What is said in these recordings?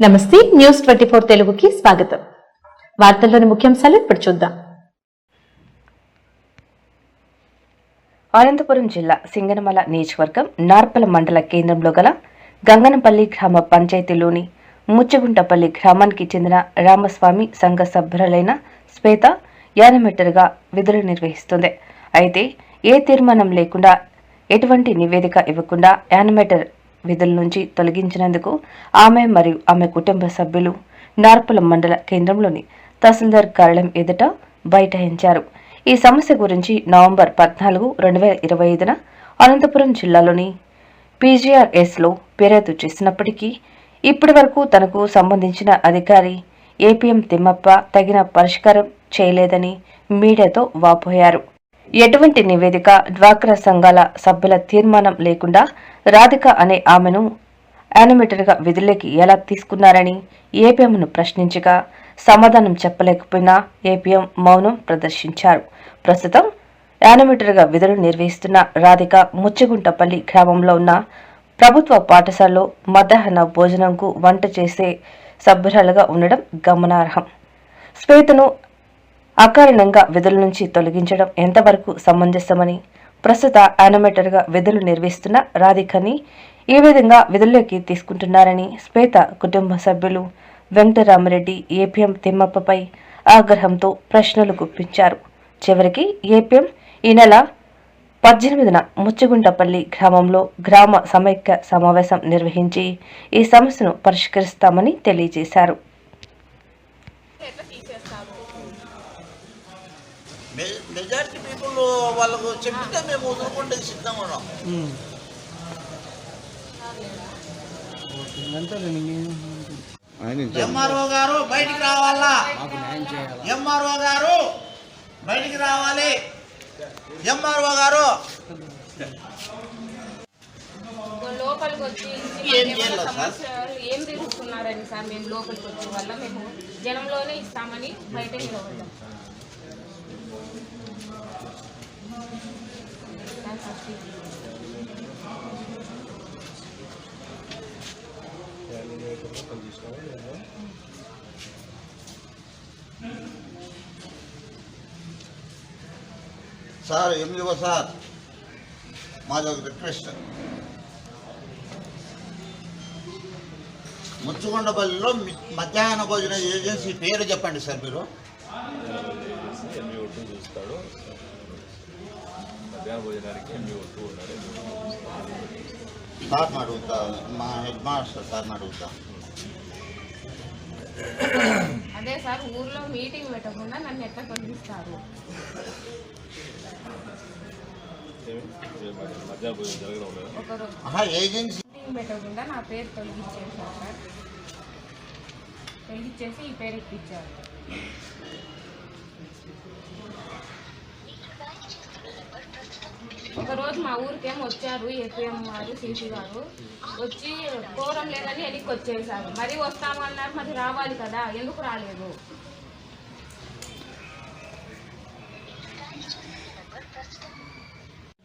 నమస్తే news twenty four తెలుగుకి స్వాగతం. వార్తల్లోని ముఖ్యాంశాలు ఇప్పుడు చూద్దాం. అనంతపురం జిల్లా సింగనమల నియోజకవర్గం నార్పల మండల కేంద్రంలో గల గంగనపల్లి గ్రామ పంచాయతీలోని ముచ్చగుంటపల్లి గ్రామానికి చెందిన రామస్వామి సంఘ సభ్యురాలైన శ్వేత యానమీటర్గా విధులు నిర్వహిస్తుంది. అయితే ఏ తీర్మానం లేకుండా ఎటువంటి నివేదిక ఇవ్వకుండా యానిమేటర్ విధుల నుంచి తొలగించినందుకు ఆమె మరియు ఆమె కుటుంబ సభ్యులు నార్పుల మండల కేంద్రంలోని తహసీల్దార్ కార్యాలయం ఎదుట బైఠాయించారు. ఈ సమస్య గురించి నవంబర్ పద్నాలుగు రెండు వేల ఇరవై ఐదున అనంతపురం జిల్లాలోని పీజీఆర్ఎస్లో ఫిర్యాదు చేసినప్పటికీ ఇప్పటి వరకు తనకు సంబంధించిన అధికారి ఏపీఎం తిమ్మప్ప తగిన పరిష్కారం చేయలేదని మీడియాతో వాపోయారు. ఎటువంటి నివేదిక డ్వాక్రా సంఘాల సభ్యుల తీర్మానం లేకుండా రాధిక అనే ఆమెను యానిమేటర్గా విధులకి ఎలా తీసుకున్నారని ఏపీఎంను ప్రశ్నించగా సమాధానం చెప్పలేకపోయినా ఏపీఎం మౌనం ప్రదర్శించారు. ప్రస్తుతం యానిమేటర్గా విధులు నిర్వహిస్తున్న రాధిక ముచ్చగుంటపల్లి గ్రామంలో ఉన్న ప్రభుత్వ పాఠశాలలో మధ్యాహ్న భోజనంకు వంట చేసే సభ్యురాలుగా ఉండడం గమనార్హం. శ్వేతను అకారణంగా విధుల నుంచి తొలగించడం ఎంతవరకు సమంజసమని ప్రస్తుత యానిమేటర్గా విధులు నిర్వహిస్తున్న రాధికని ఈ విధంగా విధుల్లోకి తీసుకుంటున్నారని శ్వేత కుటుంబ సభ్యులు వెంకటరామరెడ్డి ఏపీఎం తిమ్మప్పపై ఆగ్రహంతో ప్రశ్నలు గుప్పించారు. చివరికి ఏపీఎం ఈ నెల పద్దెనిమిదిన ముచ్చుగుంటపల్లి గ్రామంలో గ్రామ సమైక్య సమావేశం నిర్వహించి ఈ సమస్యను పరిష్కరిస్తామని తెలియజేశారు. వాళ్ళకు చెప్తే మేము వదులుకుంటే సిద్ధంగా ఉన్నాం ఎంఆర్ఓ గారు బయటికి రావాలా? ఎంఆర్ఓ గారు బయటికి రావాలి. ఎంఆర్ఓ గారు లోపలికి వచ్చి ఏం చేయాలి సార్? మేము లోపలికి వచ్చే వల్ల మేము జనంలోనే ఇస్తామని బయట నిలబడ్డాం sir, first sir MEO sir? మాది ఒక రిక్వెస్ట్. ముచ్చుకొండపల్లిలో మధ్యాహ్న భోజన ఏజెన్సీ పేరు చెప్పండి సార్ మీరు. చూస్తాడు. మధ్యాహ్న భోజనానికి సార్ని అడుగుతా మా హెడ్ మాస్టర్ సార్ని అడుగుతా అదే సార్ ఊర్లో మీటింగ్ పెట్టకుండా నన్ను ఎట్లా మధ్యాహ్న భోజనం జరగడం ఏజెన్సీ. మీటింగ్ పెట్టకుండా నా పేరు తొలగించేసారు సార్. తొలగించేసి ఈ పేరు ఇప్పించారు. ఒకరోజు మా ఊరికేం వచ్చారు ఏపీఎం వారు సీసీ గారు వచ్చి కోరం లేదని వెనక్కి వచ్చేసారు. మరి వస్తామన్నారు మరి రావాలి కదా ఎందుకు రాలేదు?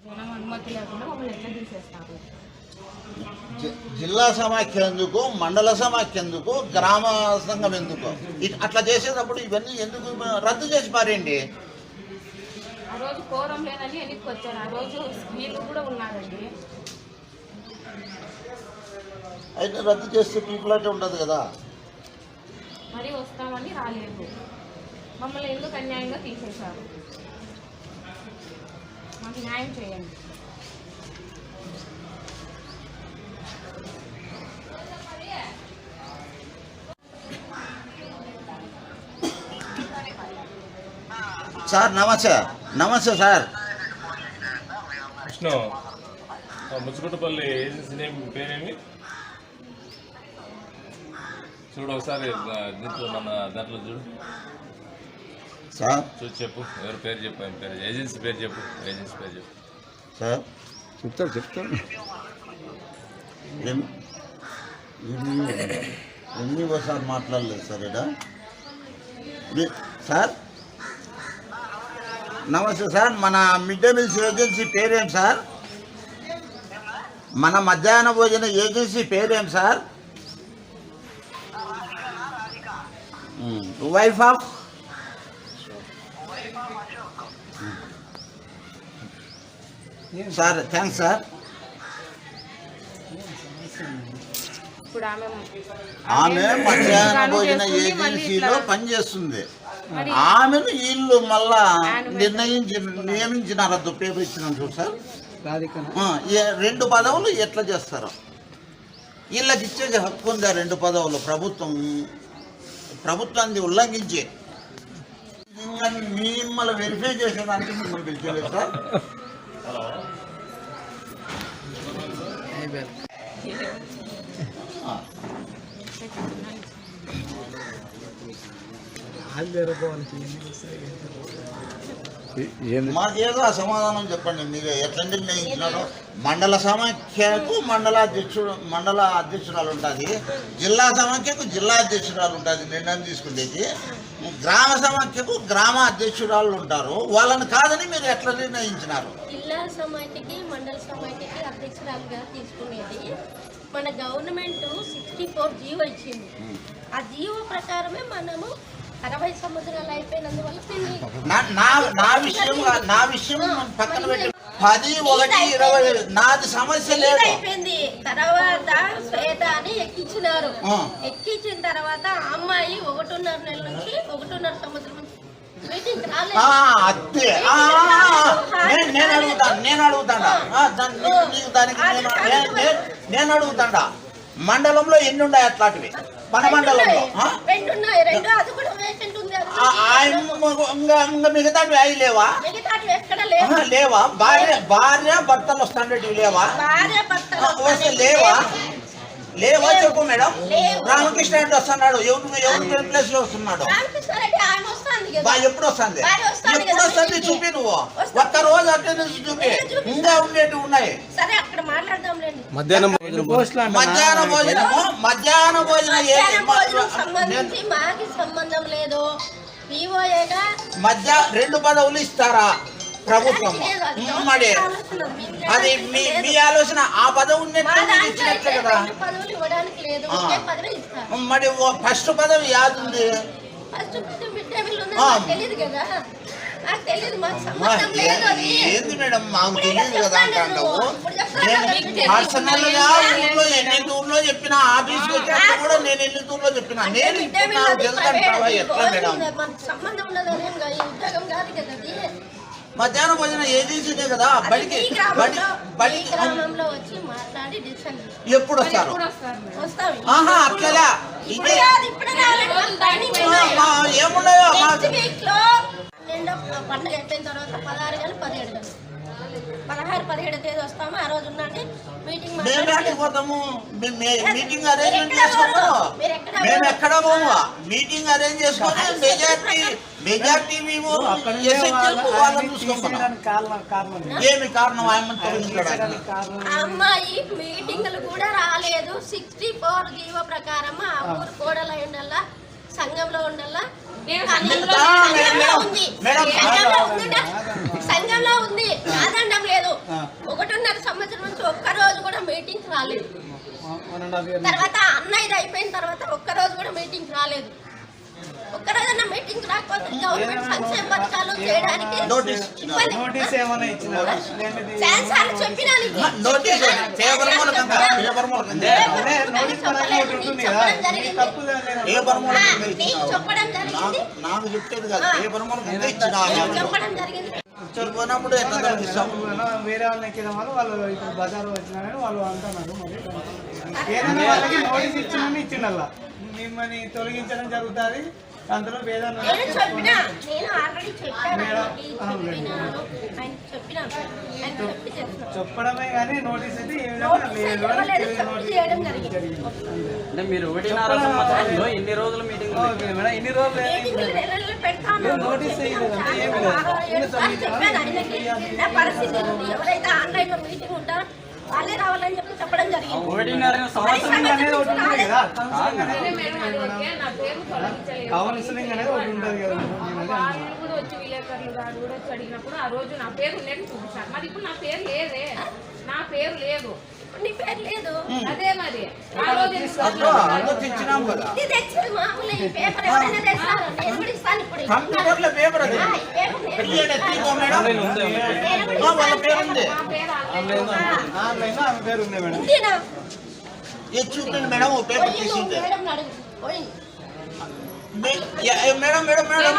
జనం అనుమతి లేకుండా మమ్మల్ని ఎట్లా తీసేస్తారు? జిల్లా సమాఖ్య ఎందుకు? మండల సమాఖ్య ఎందుకు? గ్రామ సంఘం ఎందుకు? అట్లా చేసేటప్పుడు ఇవన్నీ ఎందుకు రద్దు చేసి పారేయండి రోజు కోరం లేదని వెనక్కి వచ్చారు ఆ రోజు వీళ్ళు కూడా ఉన్నారండి అయితే రద్దు చేస్తే పీపుల్ అంటే ఉండదు కదా? మరి వస్తామని రాలేదు. మమ్మల్ని ఎందుకు అన్యాయంగా తీసేశారు? మాకు న్యాయం చేయండి. సార్ నమస్తే. నమస్తే సార్ కృష్ణ ఆ ముచ్చుకుంటపల్లి ఏజెన్సీ నేమ్ పేరేమి చూడు ఒకసారి దీంట్లో మన దాంట్లో చూడు సార్ చూసి చెప్పు ఎవరి పేరు చెప్పు ఆయన పేరు ఏజెన్సీ పేరు చెప్పు ఏజెన్సీ పేరు చెప్పు సార్ చెప్తారు చెప్తారు ఎం- ఎన్ని సార్ మాట్లాడలేదు సార్ మీ- సార్ నమస్తే సార్ మన మిడ్ డే మీల్స్ ఏజెన్సీ పేరేం సార్? మన మధ్యాహ్న భోజన ఏజెన్సీ పేరేం sir? Wife of sir thanks sir. ఆమె మధ్యాహ్న భోజన ఏజెన్సీలో పనిచేస్తుంది. ఆమెను వీళ్ళు మళ్ళా నిర్ణయించి నియమించినారు అది పేపర్ ఇచ్చినాను చూడు సార్. రెండు పదవులు ఎట్లా చేస్తారు? వీళ్ళకి ఇచ్చే హక్కు ఉంది ఆ రెండు పదవులు? ప్రభుత్వం ప్రభుత్వాన్ని ఉల్లంఘించి. మిమ్మల్ని వెరిఫై చేసేదానికి మిమ్మల్ని పిలిచలేదు సార్. మాకేదో ఆ సమాధానం చెప్పండి. మీరు ఎట్లా నిర్ణయించినారో మండల సమాఖ్యకు మండల అధ్యక్షుడు మండల అధ్యక్షురాలు ఉంటుంది జిల్లా సమాఖ్యకు జిల్లా అధ్యక్షురాలు ఉంటుంది నిర్ణయం తీసుకునేది. గ్రామ సమాఖ్యకు గ్రామ అధ్యక్షురాలు ఉంటారు వాళ్ళని కాదని మీరు ఎట్లా నిర్ణయించినారు? జిల్లా సమాఖ్యకి మండల సమాఖ్యకి అధ్యక్షురాలుగా తీసుకునేది. మన గవర్నమెంట్ సిక్స్టీ ఫోర్ జీవో ఇచ్చింది. ఆ జీవో ప్రకారమే మనము అరవై సంవత్సరాలు అయిపోయినందువల్ల దీన్ని నా నా నా విషయం నా విషయం పక్కన పెట్టి. పది ఒకటి ఇరవై నాది సమస్య ఇది లేదు. అయిపోయింది. తర్వాత శ్వేత అని ఎక్కించినారు. ఎక్కించిన తర్వాత అమ్మాయి ఒకటిన్నర నెల నుంచి ఒకటిన్నర సంవత్సరం నుంచి మీటింగ్ రాలేదు ఆ, అదే నేను అడుగుతాను. నేను అడుగుతాడా దానికి నేను అడుగుతాడా మండలంలో ఎన్ని ఉన్నాయి అట్లాంటివి? మన మండలంలో మిగతావి అవి లేవా? లేవు. భార్య భార్య భర్తలు వస్తాండేటివి లేవా? లేవా? లేవా చెప్పు మేడం. రామకృష్ణ రెడ్డి వస్తున్నాడు? ఎవరు ఎవరు ప్లేస్లో వస్తున్నాడు? బా ఎప్పుడు వస్తుంది ఎప్పుడు. వస్తుంది చూపి నువ్వు. ఒక్క రోజు అటెండెన్స్ చూపి. ఇంకా ఉండేటివి ఉన్నాయి. సరే అక్కడ మాట్లాడదాంలేండి మధ్యాహ్నం అంట మధ్యాహ్న భోజనము మధ్యాహ్న భోజనం భోజనం సంబంధించి మాకి సంబంధం లేదు. మధ్య రెండు పదవులు ఇస్తారా? ప్రభుత్వం మరి అది మీ మీ ఆలోచన ఆ పదవి ఉన్నట్టు దాంట్లో ఇచ్చినట్లే కదా. పదవి మరి ఫస్ట్ పదవి యాదుంది? ఏంది మేడం? మాకు తెలియదు కదా అంటావు నేను పర్సనల్గా ఊర్లో ఎన్ని ఊర్లో చెప్పిన ఆఫీస్కి వచ్చాక కూడా నేను ఎన్ని ఊర్లో చెప్పిన నేను ఇప్పుడు నాకు తెలుసు ఎట్లా మేడం? సంబంధం కాదు, కాదు కదా మధ్యాహ్నం భోజనం ఏజెన్సీనే కదా? అది బడికి ఎప్పుడు వస్తారు ఆహా అట్లా ఇదే కాదు, పన్నెండో పండుగ అయిపోయిన తర్వాత పదహారు గంటలు పదిహేడు గంటలు. పదహారు పదిహేడు తేదీ వస్తాము ఆ రోజు ఉండండి. మీటింగ్ మేము మాట్లాడి- ఎక్కడికి పోతాము? మీటింగ్ అరేంజ్మెంట్ మేము? ఎక్కడ పోము? మీటింగ్ అరేంజ్ చేసుకొని మెజార్టీ మెజార్టీ మేము ఏమి కారణం? అమ్మాయి మీటింగ్లు కూడా రాలేదు. సిక్స్టీ ఫోర్ జీవో ప్రకారం ఆ ఊరు కోడలు ఉండాలా సంఘంలో ఉండాలా నేను కానీ సంఘంలో సంఘంలో ఉంది మేడం, సంఘంలో ఉందిట. సంఘంలో ఉంది కాదండం లేదు ఒకటిన్నర సంవత్సరం నుంచి ఒక్క రోజు కూడా మీటింగ్ రాలేదు. తర్వాత అన్నయ్యది అయిపోయిన తర్వాత ఒక్క రోజు కూడా మీటింగ్ రాలేదు. ఒక్క రోజన్నా మీటింగ్ రాకపోతే గవర్నమెంట్ సంక్షేమ పథకాలు చేయడానికి జరిగింది. చెప్పడం జరిగింది. చెప్పినప్పుడు ఎట్లా తొలగిస్తాం ఏమన్నా వేరే వాళ్ళని ఎక్కిన వాళ్ళు వాళ్ళు ఇప్పుడు బజార్ వచ్చినారని వాళ్ళు అంటున్నారు మరి. ఏదైనా వాళ్ళకి నోటీస్ ఇచ్చిందని ఇచ్చిండల్లా. మిమ్మల్ని తొలగించడం జరుగుతుంది. అందులో వేదన చెప్పడమే కానీ నోటీస్ అయితే ఏ విధంగా లేదు. అంటే మీరు ఒకటిన్నర సంవత్సరంలో ఎన్ని రోజులు ఓకే మేడం ఇన్ని రోజులు మీటింగ్లు నెల నెలలు పెడతాను. లేదు, నోటీస్ చేయలేదు, అంతే ఏమీ లేదు. ఆరో ఏడు సార్లు చెప్పాను ఆయనకి. నా పరిస్థితి ఉంది. ఎవరైతే ఆన్లైన్లో మీటింగ్ ఉంటారో వాళ్ళే రావాలని చెప్పి చెప్పడం జరిగింది ఒకటిన్నర సంవత్సరం అనేది ఒకటి ఉంటుంది కదా కౌన్సిలింగ్ అదే అనేది మేడం అది ఓకే నా పేరు తొలగించలేదు కౌన్సిలింగ్ అనేది ఒకటి ఉంటుంది కదా నేను అదే వాళ్ళు కూడా వచ్చి విలేకరులు గారు కూడా వచ్చి అడిగినప్పుడు ఆ రోజు నా పేరు ఉండేది చూపించారు మరి ఇప్పుడు నా పేరు లేదే నా పేరు లేదు నీ పేరు లేదు. అదే మరి. ఆ రోజు ఎందుకు అట్లా అట్లా తెచ్చినాం కదా. ఇది తెచ్చేది మామూలు ఈ పేపర్ ఎవరైనా తెస్తారు? నేను కూడా ఇస్తాను ఇప్పుడు. పేపర్ అది. వాళ్ళ పేరు ఉంది. పేరు ఆన్లైన్ ఆన్లైన్లో ఆమె పేరు ఉంది మేడం? ఇది చూడండి మేడం ఓ పేపర్ తీసింది. Madam madam madam.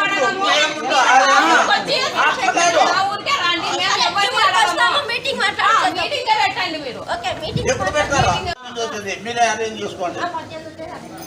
ఆ, ఆ, అట్లా కాదు. ఆ ఊరికే రండి మేము ఎవరిని వస్తాము, అడగము. మీటింగ్ ఆ, మాట్లాడుకుందాం మీటింగే పెట్టండి మీరు. ఓకే మీటింగ్ పెడతారా? మీరు అరేంజ్ చేసుకోండి.